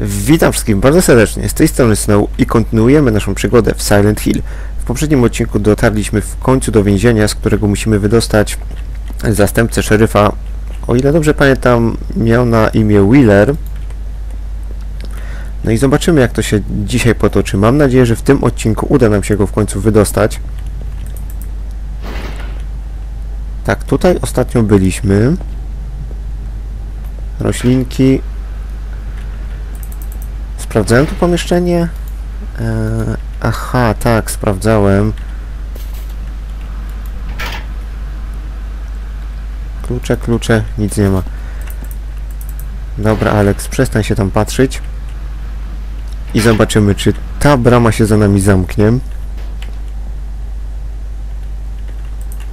Witam wszystkich bardzo serdecznie, z tej strony Snow i kontynuujemy naszą przygodę w Silent Hill. W poprzednim odcinku dotarliśmy w końcu do więzienia, z którego musimy wydostać zastępcę szeryfa. O ile dobrze pamiętam, miał na imię Wheeler. No i zobaczymy jak to się dzisiaj potoczy. Mam nadzieję, że w tym odcinku uda nam się go w końcu wydostać. Tak, tutaj ostatnio byliśmy. Roślinki, Sprawdzałem to pomieszczenie? Eee, aha, tak, sprawdzałem. Klucze, klucze, nic nie ma. Dobra, Alex, przestań się tam patrzeć. I zobaczymy, czy ta brama się za nami zamknie.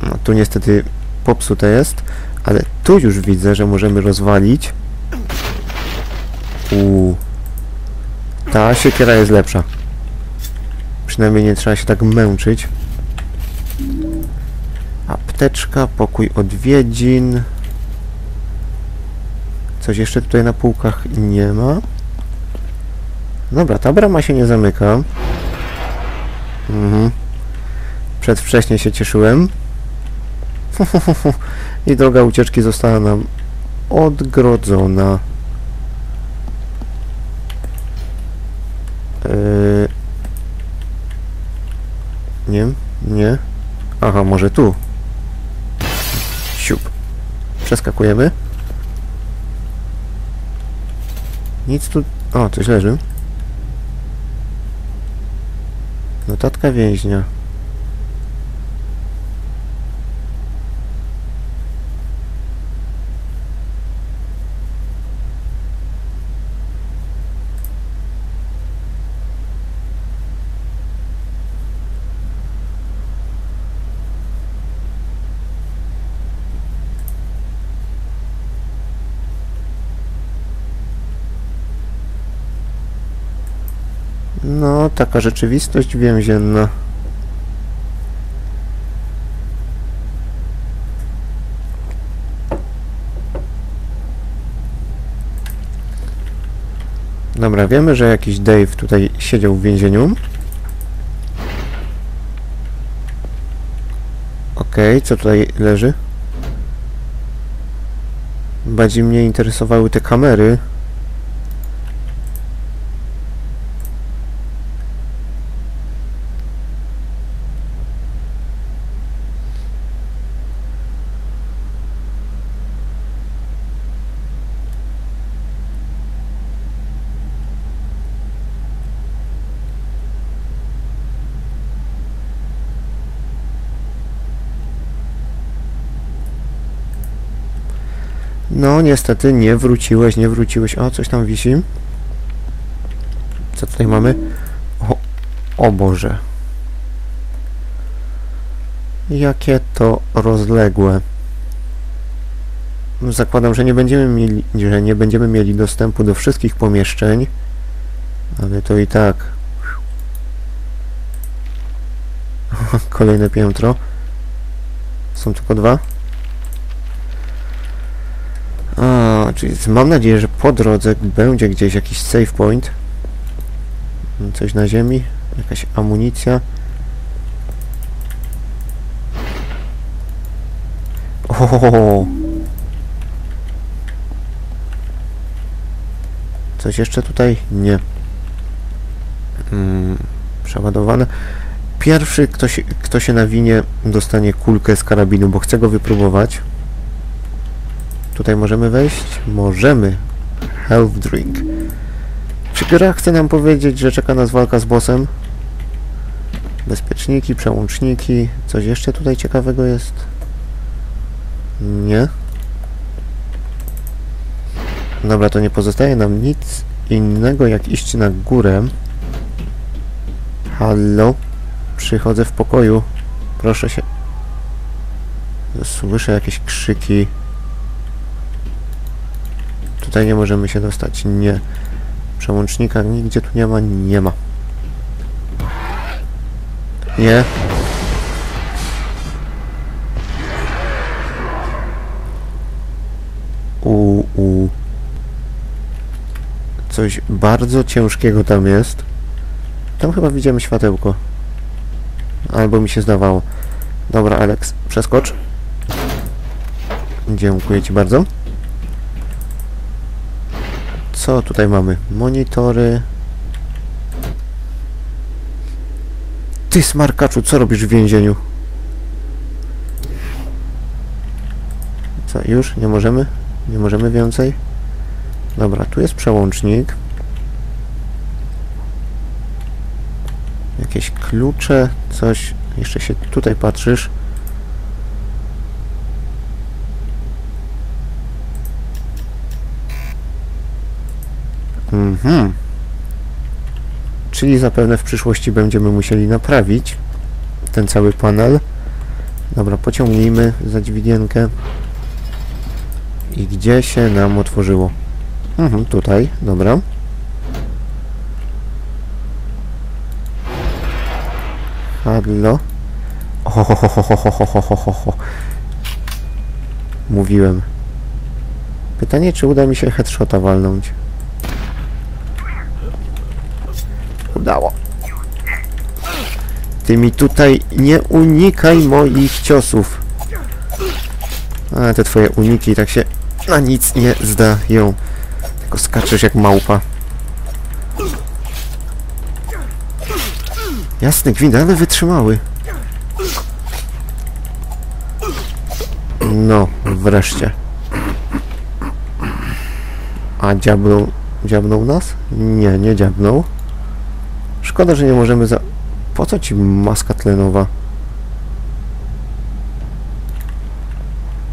No, tu niestety popsute jest, ale tu już widzę, że możemy rozwalić. Uuu. Ta siekiera jest lepsza. Przynajmniej nie trzeba się tak męczyć. Apteczka, pokój odwiedzin. Coś jeszcze tutaj na półkach nie ma. Dobra, ta brama się nie zamyka. Mhm. Przedwcześnie się cieszyłem. I droga ucieczki została nam odgrodzona. Yy... Nie, nie. Aha, może tu. Siup. Przeskakujemy. Nic tu... O, coś leży. Notatka więźnia. No, taka rzeczywistość więzienna. Dobra, wiemy, że jakiś Dave tutaj siedział w więzieniu. Okej, okay, co tutaj leży? Bardziej mnie interesowały te kamery. No, niestety nie wróciłeś, nie wróciłeś. O, coś tam wisi. Co tutaj mamy? O, o Boże. Jakie to rozległe. Zakładam, że nie będziemy mieli, że nie będziemy mieli dostępu do wszystkich pomieszczeń, ale to i tak. Kolejne piętro. Są tylko dwa. Mam nadzieję, że po drodze będzie gdzieś jakiś save point. Coś na ziemi, jakaś amunicja. Ohohoho. Coś jeszcze tutaj? Nie. Hmm, przeładowane. Pierwszy, kto się, kto się nawinie, dostanie kulkę z karabinu, bo chcę go wypróbować. Tutaj możemy wejść? Możemy. Health drink. Czy gra chce nam powiedzieć, że czeka nas walka z bossem? Bezpieczniki, przełączniki. Coś jeszcze tutaj ciekawego jest? Nie. Dobra, to nie pozostaje nam nic innego jak iść na górę. Hallo? Przychodzę w pokoju. Proszę się... Słyszę jakieś krzyki. Tutaj nie możemy się dostać. Nie. Przełącznika nigdzie tu nie ma. Nie ma. Nie. U, u. Coś bardzo ciężkiego tam jest. Tam chyba widzimy światełko. Albo mi się zdawało. Dobra, Alex, przeskocz. Dziękuję Ci bardzo. Co tutaj mamy? Monitory. Ty smarkaczu, co robisz w więzieniu? Co, już? Nie możemy? Nie możemy więcej? Dobra, tu jest przełącznik. Jakieś klucze, coś. Jeszcze się tutaj patrzysz. Mhm. Czyli zapewne w przyszłości będziemy musieli naprawić ten cały panel. Dobra, pociągnijmy za dźwigienkę. I gdzie się nam otworzyło? Mhm, tutaj, dobra. Hallo. Ohohohohohohohoho. Mówiłem. Pytanie, czy uda mi się headshota walnąć. Udało. Ty mi tutaj nie unikaj moich ciosów. A te twoje uniki tak się na nic nie zdają. Tylko skaczesz jak małpa. Jasne, gwinty, ale wytrzymały. No, wreszcie. A dziabnął, dziabnął nas? Nie, nie dziabnął. Szkoda, że nie możemy za... Po co ci maska tlenowa?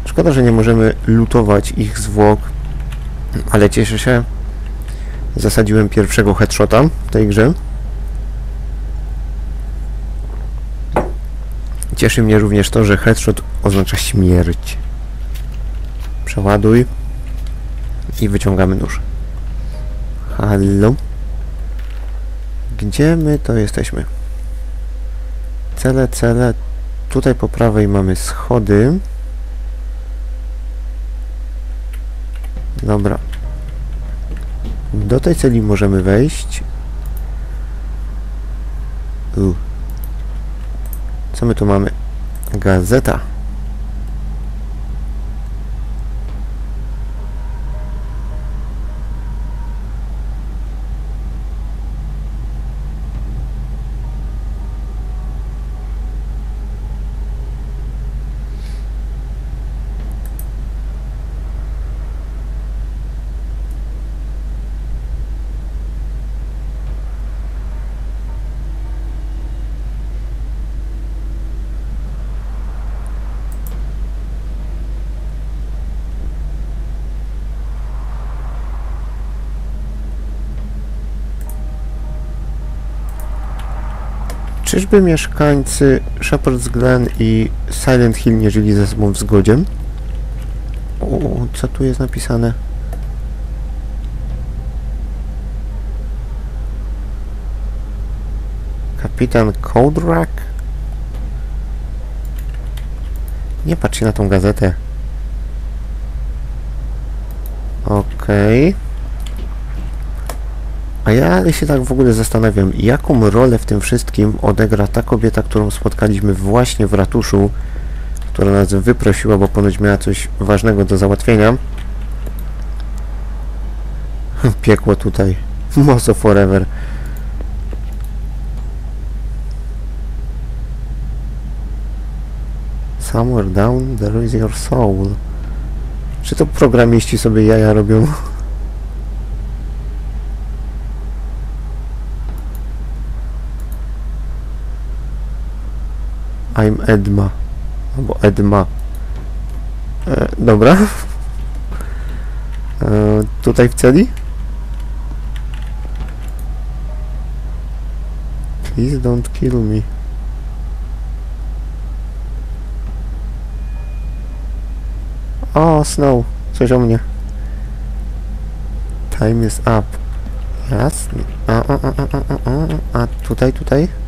Szkoda, że nie możemy lutować ich zwłok, ale cieszę się. Zasadziłem pierwszego headshota w tej grze. Cieszy mnie również to, że headshot oznacza śmierć. Przeładuj i wyciągamy nóż. Halo? Gdzie my to jesteśmy? Cele, cele. Tutaj po prawej mamy schody. Dobra. Do tej celi możemy wejść. U. Co my tu mamy? Gazeta. Czyżby mieszkańcy Shepherd's Glen i Silent Hill nie żyli ze sobą w zgodzie? O, co tu jest napisane? Kapitan Kodrak? Nie patrz się na tą gazetę. Okej. A ja się tak w ogóle zastanawiam, jaką rolę w tym wszystkim odegra ta kobieta, którą spotkaliśmy właśnie w ratuszu, która nas wyprosiła, bo ponoć miała coś ważnego do załatwienia. Piekło tutaj. Mozo forever. Somewhere down there is your soul. Czy to programiści sobie jaja robią? I'm Edma. Albo Edma. E, dobra. E, tutaj w celi? Please don't kill me. O, Snow. Coś o mnie. Time is up. Jasne. A, a, a, a, a, a, a tutaj, tutaj?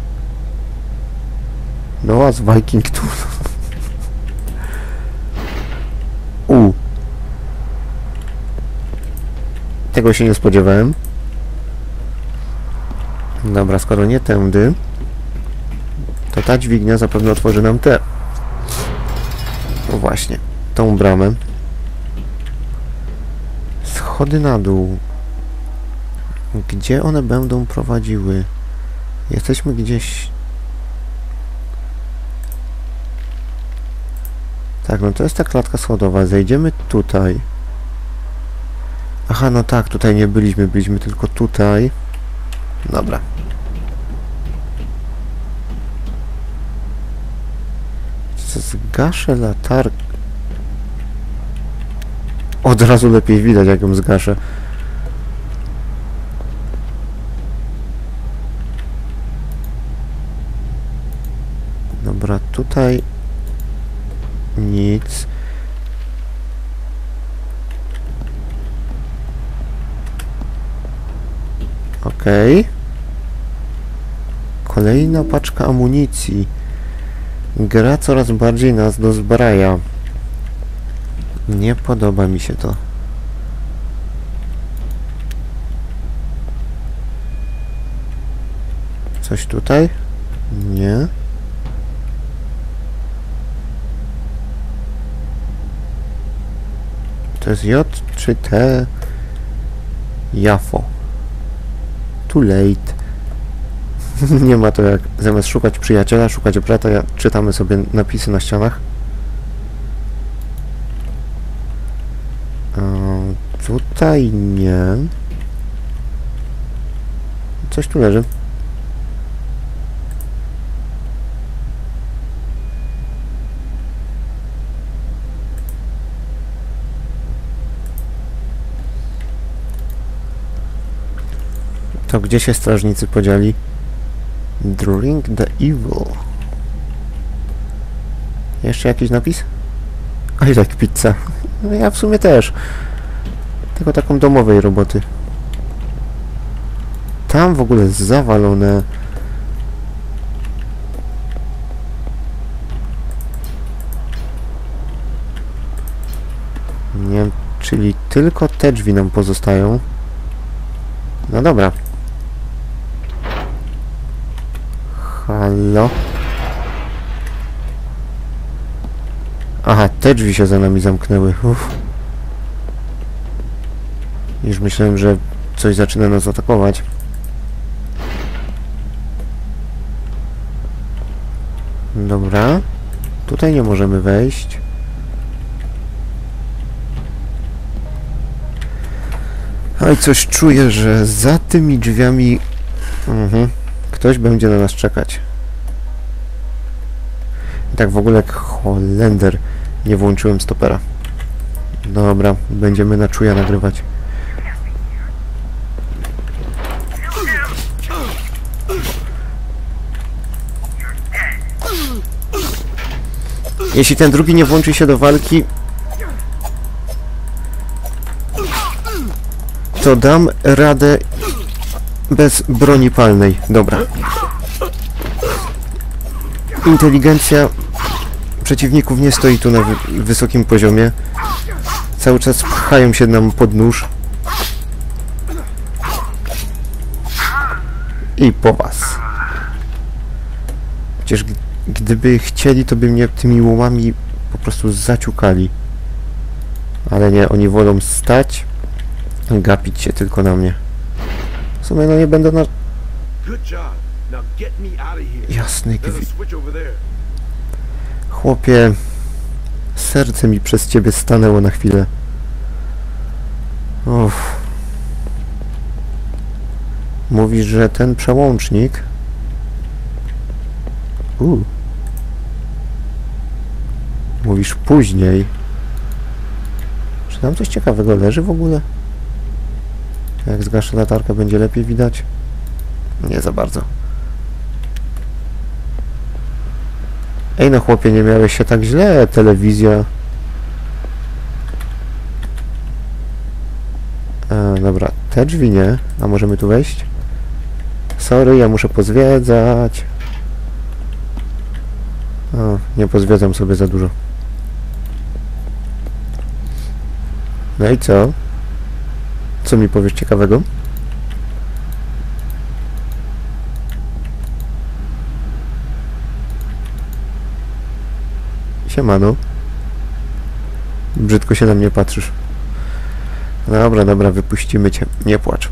Noah's Viking Tool. U. Tego się nie spodziewałem. Dobra, skoro nie tędy, to ta dźwignia zapewne otworzy nam te. No właśnie, tą bramę. Schody na dół. Gdzie one będą prowadziły? Jesteśmy gdzieś... Tak, no to jest ta klatka schodowa. Zejdziemy tutaj. Aha, no tak, tutaj nie byliśmy, byliśmy tylko tutaj. Dobra. Zgaszę latarkę. Od razu lepiej widać, jak ją zgaszę. Dobra, tutaj nic. Okej. Kolejna paczka amunicji. Gra coraz bardziej nas dozbraja. Nie podoba mi się to. Coś tutaj? Nie. To jest J czy T? Jafo. Too late. Nie ma to jak zamiast szukać przyjaciela, szukać brata, ja czytamy sobie napisy na ścianach. Eee, tutaj nie. Coś tu leży. To gdzie się strażnicy podzieli? Drink the evil. Jeszcze jakiś napis? I like pizza. No ja w sumie też. Tylko taką domowej roboty. Tam w ogóle zawalone. Nie czyli tylko te drzwi nam pozostają. No dobra. Halo? Aha, te drzwi się za nami zamknęły. Już myślałem, że coś zaczyna nas atakować. Dobra. Tutaj nie możemy wejść. Oj, coś czuję, że za tymi drzwiami... Mhm. Ktoś będzie na nas czekać. I tak w ogóle jak Holender nie włączyłem stopera. Dobra, będziemy na czuja nagrywać. Jeśli ten drugi nie włączy się do walki, to dam radę bez broni palnej. Dobra. Inteligencja przeciwników nie stoi tu na wy wysokim poziomie. Cały czas pchają się nam pod nóż. I po was. Chociaż gdyby chcieli, to by mnie tymi łomami po prostu zaciukali. Ale nie, oni wolą stać, gapić się tylko na mnie. Sumie no nie będę na... Jasny gwi... Chłopie, serce mi przez ciebie stanęło na chwilę. Uff. Mówisz, że ten przełącznik... U. Mówisz później. Czy tam coś ciekawego leży w ogóle? Jak zgaszę latarkę, będzie lepiej widać? Nie za bardzo. Ej no chłopie, nie miałeś się tak źle, telewizja. E, dobra, te drzwi nie. A możemy tu wejść? Sorry, ja muszę pozwiedzać. O, nie pozwiedzam sobie za dużo. No i co? Co mi powiesz ciekawego? Siemano. Brzydko się na mnie patrzysz. No dobra, dobra, wypuścimy cię. Nie płacz.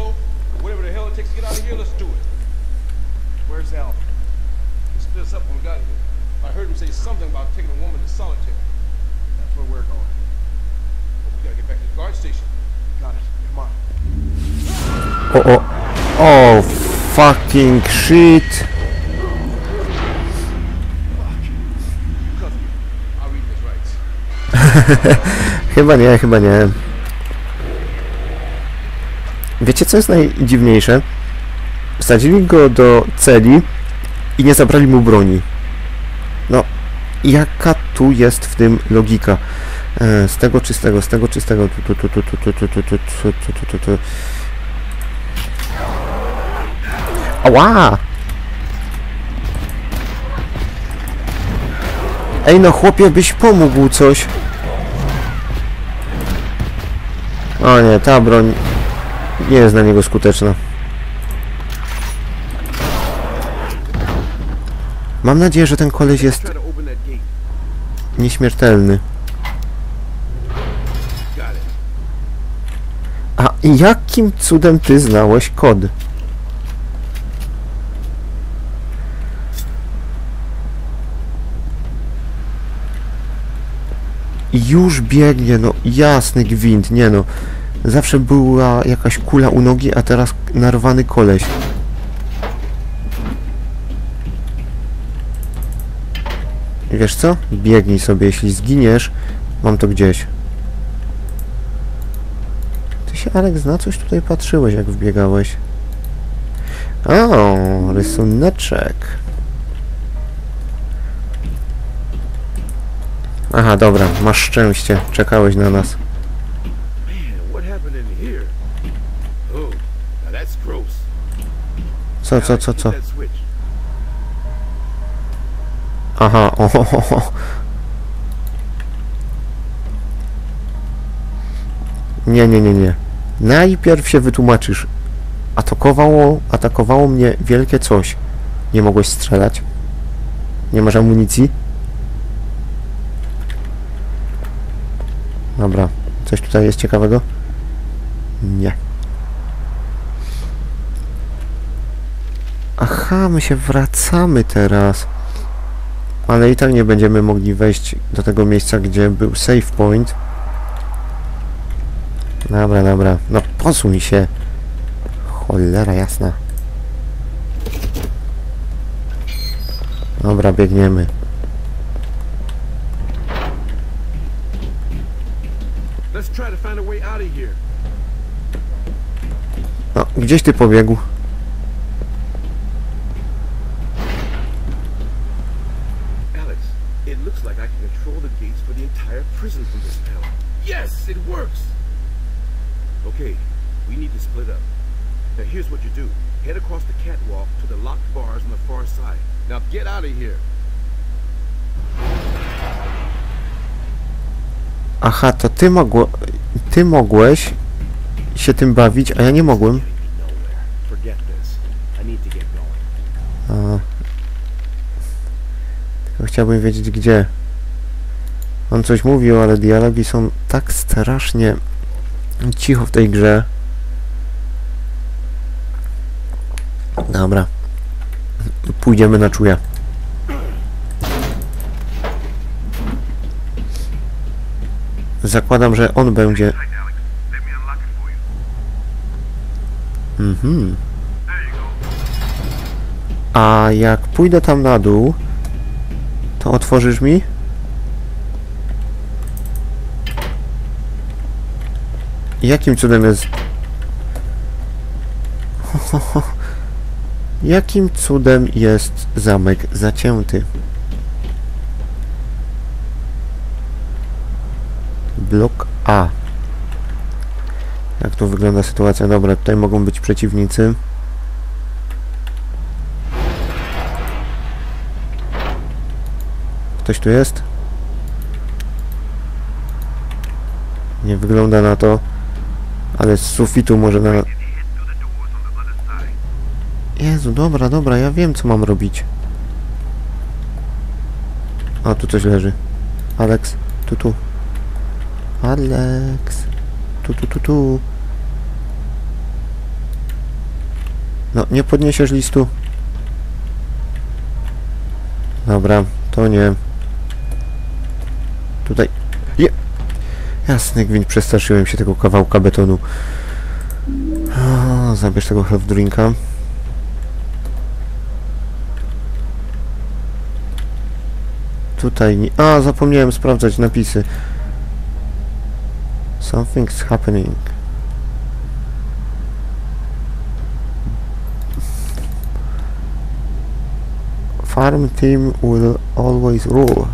Slow, whatever the hell it takes to get out of here, let's do it. Where's Al? He split us up when we got here. I heard him say something about taking a woman to solitary. That's where we're going. But we gotta get back to the guard station. Got it. Come on. O, o. O, fucking shit. Cover me. I'll read his rights. Chyba nie, chyba nie. Wiecie, co jest najdziwniejsze? Wsadzili go do celi i nie zabrali mu broni. No, jaka tu jest w tym logika? Z tego czystego, z tego czystego. Ała! Ej no chłopie, byś pomógł coś. O nie, ta broń nie jest na niego skuteczna. Mam nadzieję, że ten koleś jest nieśmiertelny. A jakim cudem ty znałeś kod? Już biegnie, no jasny gwint, nie no. Zawsze była jakaś kula u nogi, a teraz narwany koleś. Wiesz co? Biegnij sobie, jeśli zginiesz, mam to gdzieś. Ty się, Alek, na coś tutaj patrzyłeś, jak wbiegałeś. O, rysuneczek. Aha, dobra, masz szczęście. Czekałeś na nas. Co, co, co, co? Aha, o, o, o, o. Nie, nie, nie, nie. Najpierw się wytłumaczysz. Atakowało, atakowało mnie wielkie coś. Nie mogłeś strzelać? Nie masz amunicji? Dobra. Coś tutaj jest ciekawego? Nie. Aha, my się wracamy teraz. Ale i tak nie będziemy mogli wejść do tego miejsca, gdzie był save point. Dobra, dobra. No posuń się. Cholera jasna. Dobra, biegniemy. No, gdzieś ty pobiegł. It works! Okay, we need to split up. Now here's what you do. Head across the catwalk to the locked bars on the far side. Now get out of here. Aha, to ty mogło... Ty mogłeś się tym bawić, a ja nie mogłem. Nowhere. Forget this. I need to get going. A. Tylko chciałbym wiedzieć gdzie. On coś mówił, ale dialogi są tak strasznie cicho w tej grze. Dobra. Pójdziemy na czuja. Zakładam, że on będzie. Mhm. A jak pójdę tam na dół, to otworzysz mi? Jakim cudem jest... Jakim cudem jest zamek zacięty? Blok A. Jak tu wygląda sytuacja? Dobra, tutaj mogą być przeciwnicy. Ktoś tu jest? Nie wygląda na to, ale z sufitu może na... Jezu, dobra, dobra, ja wiem co mam robić. A, tu coś leży. Alex, tu, tu. Alex. Tu, tu, tu, tu. No, nie podniesiesz listu. Dobra, to nie. Tutaj. Je. Jasny gwint, przestraszyłem się tego kawałka betonu. O, zabierz tego health drinka. Tutaj nie... A, zapomniałem sprawdzać napisy. Something's happening. Farm team will always rule.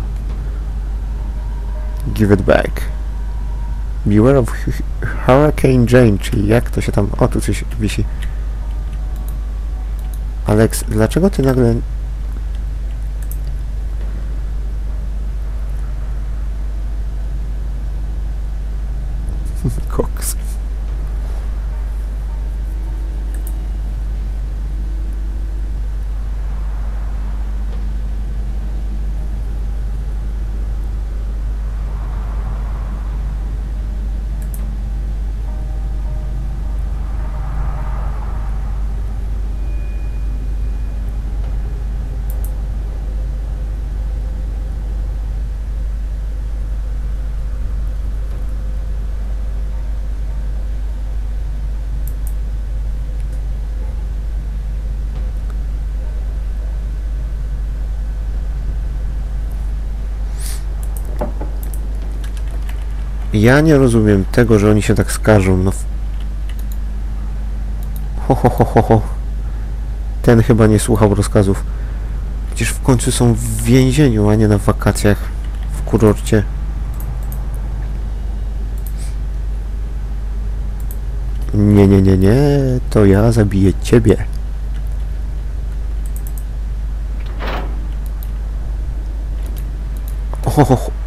Give it back. Beware of hu- Hurricane Jane, czyli jak to się tam... O, tu coś wisi. Alex, dlaczego ty nagle... Ja nie rozumiem tego, że oni się tak skarżą, no... Ho, ho, ho, ho, ho. Ten chyba nie słuchał rozkazów. Przecież w końcu są w więzieniu, a nie na wakacjach w kurorcie. Nie, nie, nie, nie, to ja zabiję ciebie. Ho, ho, ho.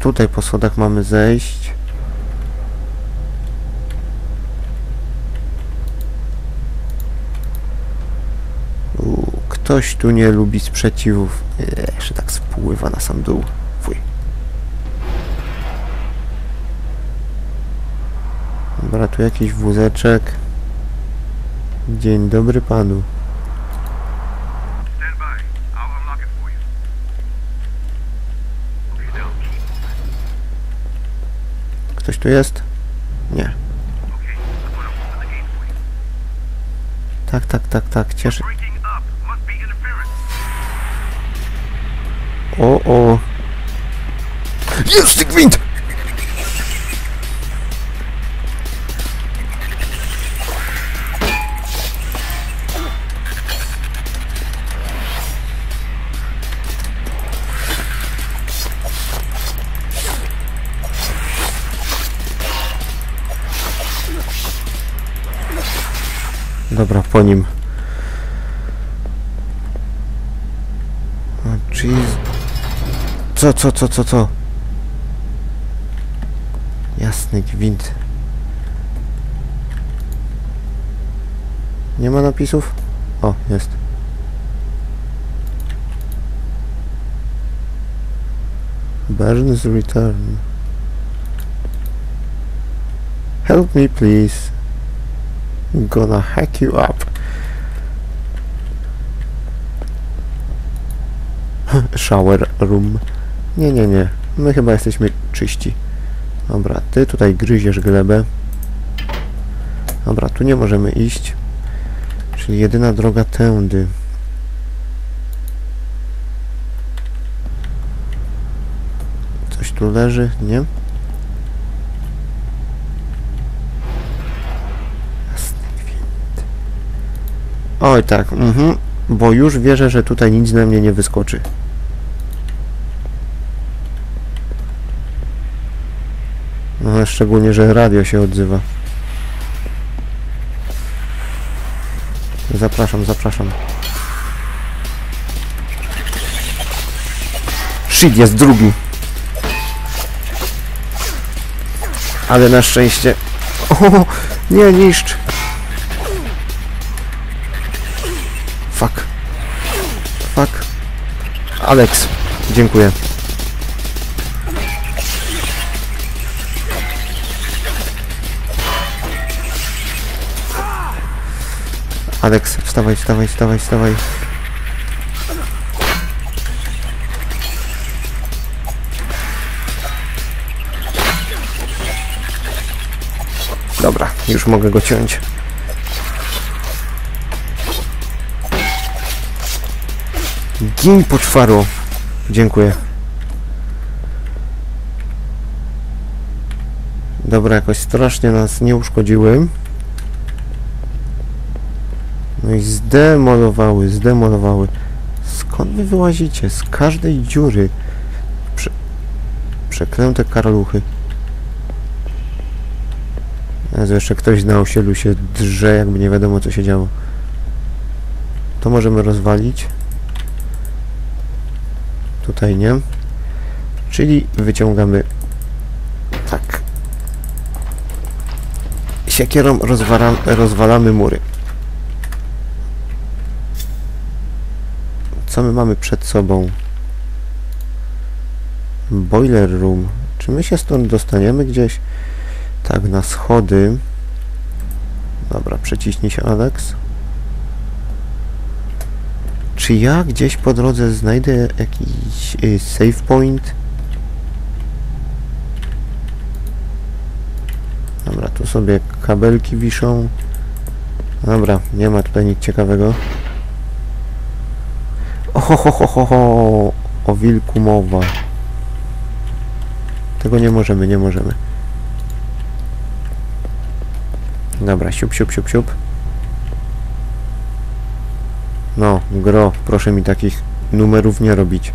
tutaj po schodach mamy zejść. Uuu, ktoś tu nie lubi sprzeciwów. Jeszcze tak spływa na sam dół. Fuj. Dobra, tu jakiś wózeczek. Dzień dobry panu. Stand by. I'll unlock it for you. Okay, now keep Ktoś tu jest? Nie. Tak, tak, tak, tak, cieszę. O, o. Jest gwint! Dobra, po nim. Co, co, co, co, co? Jasny gwint. Nie ma napisów? O, jest. Burns return. Help me please. Gonna hack you up. Shower room. Nie, nie, nie. My chyba jesteśmy czyści. Dobra, ty tutaj gryziesz glebę. Dobra, tu nie możemy iść. Czyli jedyna droga tędy. Coś tu leży? Nie? Oj tak, mhm. Bo już wierzę, że tutaj nic na mnie nie wyskoczy. No, szczególnie, że radio się odzywa. Zapraszam, zapraszam. Shit, jest drugi. Ale na szczęście... O, nie, niszcz. Fuck. Fuck. Alex, dziękuję. Alex, wstawaj, wstawaj, wstawaj, wstawaj. Dobra, już mogę go ciąć. Gin poczwaru. Dziękuję. Dobra, jakoś strasznie nas nie uszkodziły. No i zdemolowały, zdemolowały. Skąd wy wyłazicie? Z każdej dziury. Prze przeklęte karaluchy. Jezu, jeszcze ktoś na osiedlu się drze, jakby nie wiadomo co się działo. To możemy rozwalić. Tutaj nie. Czyli wyciągamy tak. Siekierą rozwalam, rozwalamy mury. Co my mamy przed sobą? Boiler room. Czy my się stąd dostaniemy gdzieś? Tak, na schody. Dobra, przeciśnij się, Alex. Czy ja gdzieś po drodze znajdę jakiś y, save point? Dobra, tu sobie kabelki wiszą. Dobra, nie ma tutaj nic ciekawego. Ohohohoho, o wilku mowa. Tego nie możemy, nie możemy. Dobra, siup, siup, siup, siup. No, gro, proszę mi takich numerów nie robić.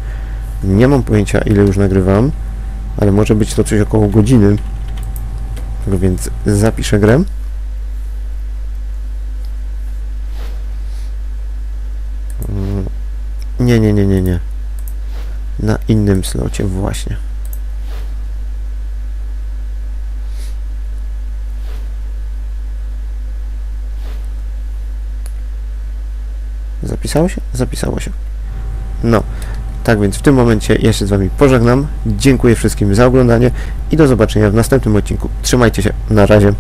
Nie mam pojęcia, ile już nagrywam, ale może być to coś około godziny. Tak więc zapiszę grę. Mm, Nie, nie, nie, nie, nie. Na innym slocie właśnie. Zapisało się? Zapisało się. No, tak więc w tym momencie ja się z Wami pożegnam. Dziękuję wszystkim za oglądanie i do zobaczenia w następnym odcinku. Trzymajcie się, na razie.